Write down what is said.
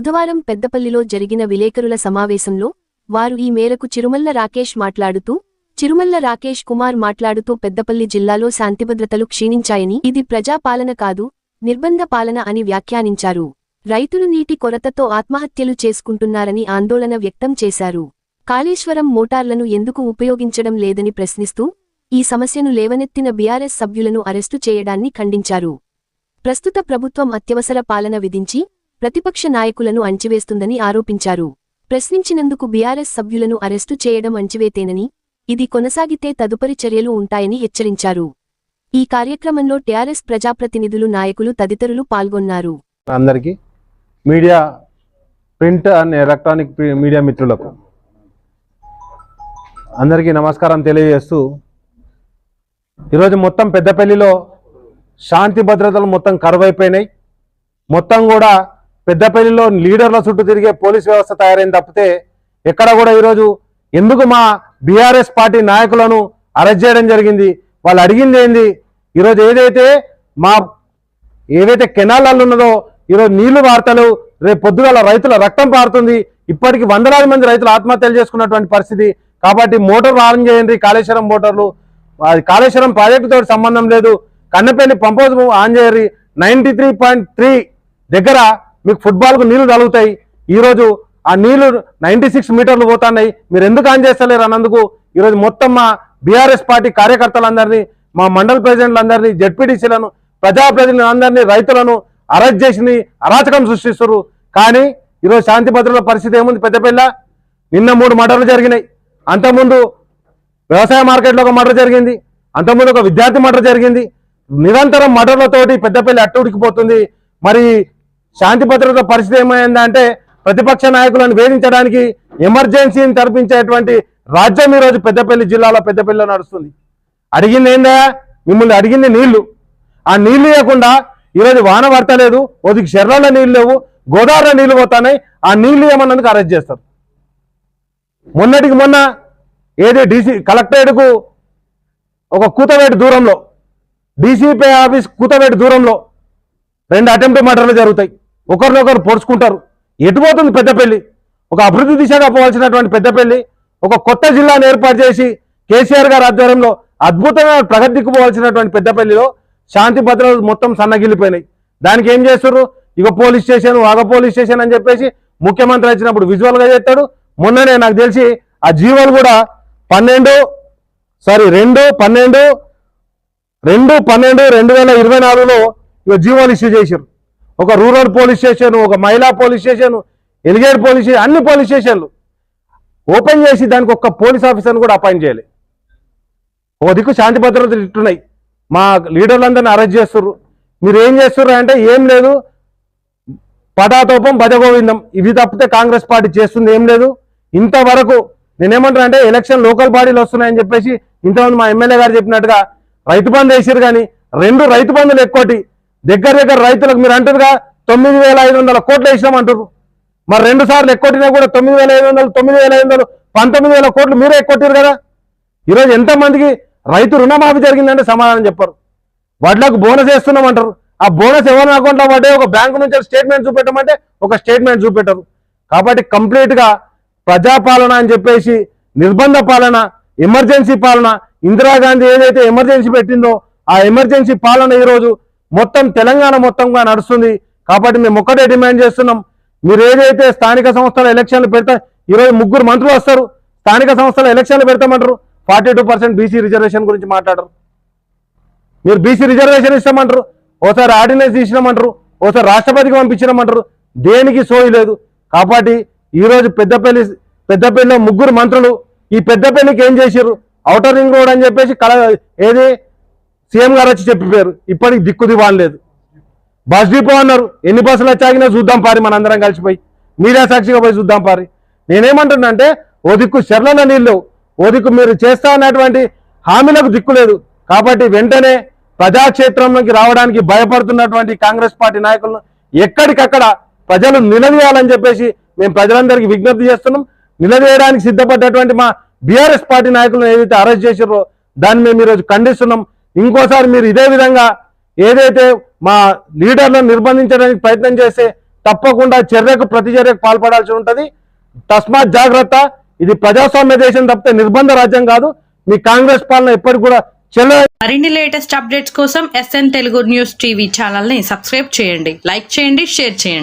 బుధవారం పెద్దపల్లిలో జరిగిన విలేకరుల సమావేశంలో వారు ఈ మేరకు చిరుమల్ల రాకేష్ మాట్లాడుతూ చిరుమల్ల రాకేష్ కుమార్ మాట్లాడుతూ పెద్దపల్లి జిల్లాలో శాంతిభద్రతలు క్షీణించాయని ఇది ప్రజాపాలన కాదు నిర్బంధ పాలన అని వ్యాఖ్యానించారు. రైతులు నీటి కొరతతో ఆత్మహత్యలు చేసుకుంటున్నారని ఆందోళన వ్యక్తం చేశారు. కాళేశ్వరం మోటార్లను ఎందుకు ఉపయోగించడం లేదని ప్రశ్నిస్తూ ఈ సమస్యను లేవనెత్తిన బీఆర్ఎస్ సభ్యులను అరెస్టు చేయడాన్ని ఖండించారు. ప్రస్తుత ప్రభుత్వం అత్యవసర పాలన విధించి ప్రతిపక్ష నాయకులను అంచివేస్తుందని ఆరోపించారు. ప్రశ్నించినందుకు బీఆర్ఎస్ సభ్యులను అరెస్టు చేయడం అంచివేతేనని ఇది కొనసాగితే తదుపరి చర్యలు ఉంటాయని హెచ్చరించారు. ఈ కార్యక్రమంలో టీఆర్ఎస్ ప్రజాప్రతినిధులు నాయకులు తదితరులు పాల్గొన్నారు. అందరికీ media print and electronic media మిత్రులకు అందరికీ నమస్కారం తెలియజేస్తూ ఈరోజు మొత్తం పెద్దపల్లిలో శాంతి భద్రతలు మొత్తం కరువైపోయినాయి. మొత్తం కూడా పెద్దపల్లిలో లీడర్ల చుట్టూ తిరిగే పోలీస్ వ్యవస్థ తయారైంది తప్పితే ఎక్కడ కూడా ఈరోజు ఎందుకు మా బీఆర్ఎస్ పార్టీ నాయకులను అరెస్ట్ చేయడం జరిగింది? వాళ్ళు అడిగింది ఏంది? ఈరోజు ఏదైతే మా ఏవైతే కెనాలలో ఉన్నదో ఈరోజు నీళ్ళు వార్తలు రేపు పొద్దుగాల రైతుల రక్తం పారుతుంది. ఇప్పటికి వందలాది మంది రైతులు ఆత్మహత్యలు చేసుకున్నటువంటి పరిస్థితి. కాబట్టి మోటార్ ఆన్ చేయండి కాళేశ్వరం మోటార్లు. అది కాళేశ్వరం ప్రాజెక్టుతో సంబంధం లేదు. కన్నపల్లి పంపోజ్ ఆన్ చేయరి నైన్టీ త్రీ పాయింట్ త్రీ దగ్గర మీకు ఫుట్బాల్కు నీళ్ళు తలుగుతాయి ఈరోజు ఆ నీళ్ళు నైంటీ సిక్స్ మీటర్లు పోతున్నాయి. మీరు ఎందుకు ఆన్ చేస్తలేరు అన్నందుకు ఈరోజు మొత్తం మా బీఆర్ఎస్ పార్టీ కార్యకర్తలందరినీ మా మండల ప్రెసిడెంట్లందరినీ జడ్పీటీసీలను ప్రజాప్రతినిధులందరినీ రైతులను అరెస్ట్ చేసి అరాచకం సృష్టిస్తారు కానీ ఈరోజు శాంతి భద్రతల పరిస్థితి ఏముంది పెద్దపల్లి? నిన్న మూడు మర్డర్లు జరిగినాయి. అంతకుముందు వ్యవసాయ మార్కెట్లో ఒక మర్డర్ జరిగింది. అంతకుముందు ఒక విద్యార్థి మర్డర్ జరిగింది. నిరంతరం మర్డర్లతోటి పెద్దపల్లి అట్టుడికిపోతుంది మరి శాంతి భద్రత పరిస్థితి ఏమైందంటే ప్రతిపక్ష నాయకులను వేధించడానికి ఎమర్జెన్సీని తరపించేటువంటి రాజ్యం ఈరోజు పెద్దపల్లి జిల్లాలో పెద్దపల్లిలో నడుస్తుంది. అడిగింది ఏందా? మిమ్మల్ని అడిగింది నీళ్ళు. ఆ నీళ్ళు ఇవ్వకుండా ఈరోజు వాన పడతలేదు ఒదికి శర్రలో నీళ్ళు లేవు గోదావరిలో నీళ్ళు పోతున్నాయి ఆ నీళ్ళు ఏమన్నందుకు అరెస్ట్ చేస్తారు. మొన్నటికి మొన్న ఏది డీసీ కలెక్టరేట్కు ఒక కూతవేటి దూరంలో డీసీపీ ఆఫీస్ కూతవేటి దూరంలో రెండు అటెంప్ట్ మర్డర్లు జరుగుతాయి. ఒకరినొకరు పొడుచుకుంటారు. ఎటు పోతుంది పెద్దపల్లి? ఒక అభివృద్ధి దిశగా పోవాల్సినటువంటి పెద్దపల్లి ఒక కొత్త జిల్లాను ఏర్పాటు చేసి కేసీఆర్ గారి ఆధ్వర్యంలో అద్భుతమైన ప్రగతికి పోవాల్సినటువంటి పెద్దపల్లిలో శాంతి భద్రతలు మొత్తం సన్నగిల్లిపోయినాయి. దానికి ఏం చేస్తారు ఇక పోలీస్ స్టేషన్ వాగ పోలీస్ స్టేషన్ అని చెప్పేసి ముఖ్యమంత్రి వచ్చినప్పుడు విజువల్గా గా చేస్తాడు. మొన్ననే నాకు తెలిసి ఆ జీవోలు కూడా పన్నెండు సారీ రెండు పన్నెండు రెండు పన్నెండు రెండు వేల ఇరవై నాలుగులో ఇక జీవోలు ఇష్యూ చేశారు ఒక రూరల్ పోలీస్ స్టేషన్ ఒక మహిళా పోలీస్ స్టేషన్ ఎలిగేట్ పోలీస్ స్టేషన్ అన్ని పోలీస్ స్టేషన్లు ఓపెన్ చేసి దానికి ఒక్క పోలీస్ ఆఫీసర్ని కూడా అపాయింట్ చేయాలి. ఒక దిక్కు శాంతి భద్రతలు ఇట్టున్నాయి. మా లీడర్లందరినీ అరెస్ట్ చేస్తున్నారు మీరు ఏం చేస్తుర్రు అంటే ఏం లేదు. పటాతోపం భజగోవిందం ఇవి తప్పితే కాంగ్రెస్ పార్టీ చేస్తుంది ఏం లేదు. ఇంతవరకు నేనేమంటున్నా అంటే ఎలక్షన్ లోకల్ బాడీలు వస్తున్నాయని చెప్పేసి ఇంతమంది మా ఎమ్మెల్యే గారు చెప్పినట్టుగా రైతు బంధు వేసారు కానీ రెండు రైతు బంధులు ఎక్కువటి దగ్గర దగ్గర రైతులకు మీరు అంటారుగా తొమ్మిది వేల ఐదు వందల కోట్లు వేసినామంటారు మరి రెండు సార్లు ఎక్కొట్టినా కూడా తొమ్మిది వేల ఐదు వందలు తొమ్మిది వేల ఐదు వందలు పంతొమ్మిది వేల కోట్లు మీరే ఎక్కువట్టారు కదా. ఈరోజు ఎంతమందికి రైతు రుణమాఫీ జరిగిందంటే సమాధానం చెప్పరు. వడ్లకు బోనస్ వేస్తున్నామంటారు ఆ బోనస్ ఎవరి అకౌంట్లో పడ్డే? ఒక బ్యాంకు నుంచి స్టేట్మెంట్ చూపెట్టమంటే ఒక స్టేట్మెంట్ చూపెట్టరు. కాబట్టి కంప్లీట్గా ప్రజాపాలన అని చెప్పేసి నిర్బంధ పాలన ఎమర్జెన్సీ పాలన ఇందిరాగాంధీ ఏదైతే ఎమర్జెన్సీ పెట్టిందో ఆ ఎమర్జెన్సీ పాలన ఈరోజు మొత్తం తెలంగాణ మొత్తంగా నడుస్తుంది. కాబట్టి మేము ఒక్కటే డిమాండ్ చేస్తున్నాం. మీరు ఏదైతే స్థానిక సంస్థల ఎలక్షన్లు పెడతా ఈరోజు ముగ్గురు మంత్రులు వస్తారు. స్థానిక సంస్థల ఎలక్షన్లు పెడతామంటారు. Forty two percent BC reservation గురించి మాట్లాడరు. మీరు బీసీ రిజర్వేషన్ ఇస్తామంటారు. ఓసారి ఆర్డినెన్స్ తీసినామంటారు. ఓసారి రాష్ట్రపతికి పంపించినామంటారు. దేనికి సోయి లేదు. కాబట్టి ఈరోజు పెద్దపల్లి పెద్దపల్లిలో ముగ్గురు మంత్రులు. ఈ పెద్దపల్లికి ఏం చేశారు ఔటర్ రింగ్ రోడ్ అని చెప్పేసి కల ఏది? సీఎం గారు వచ్చి చెప్పిపోయారు. ఇప్పటికి దిక్కు దివానలేదు బస్ డిపో అన్నారు. ఎన్ని బస్సులు వచ్చాగినా చూద్దాం పారి మనందరం కలిసిపోయి. మీడియా సాక్షిగా పోయి చూద్దాం పారి. నేనేమంటున్నానంటే ఓ దిక్కు శర్లన నీళ్ళు ఓ దిక్కు మీరు చేస్తా అన్నటువంటి హామీలకు దిక్కు లేదు. కాబట్టి వెంటనే ప్రజాక్షేత్రంలోకి రావడానికి భయపడుతున్నటువంటి కాంగ్రెస్ పార్టీ నాయకులను ఎక్కడికక్కడ ప్రజలు నిలదీయాలని చెప్పేసి మేము ప్రజలందరికీ విజ్ఞప్తి చేస్తున్నాం. నిలదీయడానికి సిద్ధపడ్డటువంటి మా బీఆర్ఎస్ పార్టీ నాయకులను ఏదైతే అరెస్ట్ చేసారో దాన్ని మేము ఈరోజు ఖండిస్తున్నాం. ఇంకోసారి మీరు ఇదే విధంగా ఏదైతే మా లీడర్లను నిర్బంధించడానికి ప్రయత్నం చేస్తే తప్పకుండా చర్యకు ప్రతిచర్యకు పాల్పడాల్సి ఉంటుంది. తస్మాత్ జాగ్రత్త. ఇది ప్రజాస్వామ్య దేశం తప్పితే నిర్బంధ రాజ్యం కాదు. మీ కాంగ్రెస్ పాలన ఎప్పటికి కూడా చెల్ల మరిన్ని లేటెస్ట్ అప్డేట్స్ కోసం ఎస్ఎన్ తెలుగు న్యూస్ టీవీ ఛానల్ని సబ్స్క్రైబ్ చేయండి. లైక్ చేయండి షేర్ చేయండి.